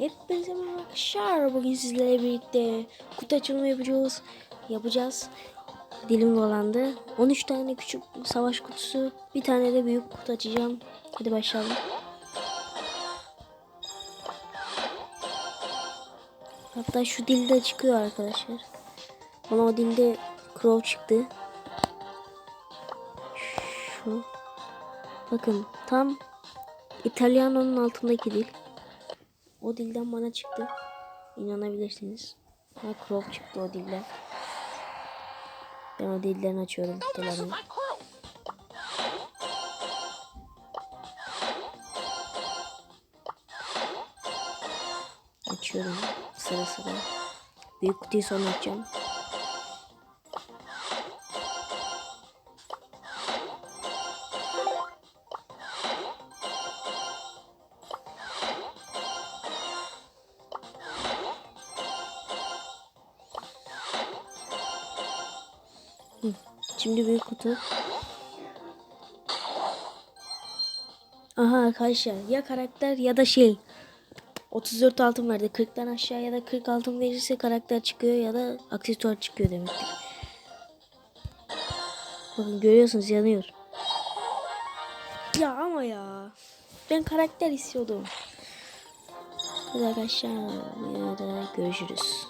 Hepinize merhaba arkadaşlar. Bugün sizlerle birlikte kutu açılımı yapacağız. Yapacağız. Dilim dolandı. 13 tane küçük savaş kutusu. Bir tane de büyük kutu açacağım. Hadi başlayalım. Hatta şu dilde çıkıyor arkadaşlar. Bana o dilde Crow çıktı. Şu. Bakın tam İtalyanonun altındaki dil. O dilden bana çıktı. İnanabilirsiniz. Ha Crow çıktı o dilden. Ben o dilden açıyorum kutularını. Açıyorum sıra sıra. Büyük kutuyu sonra açacağım. Şimdi büyük kutu. Aha arkadaşlar ya karakter ya da şey. 34 altın verdi. 40'tan aşağı ya da 40 altın verirse karakter çıkıyor ya da aksesuar çıkıyor demektir. Bakın görüyorsunuz yanıyor. Ya ama ya. Ben karakter istiyordum. Arkadaşlar ya da görüşürüz.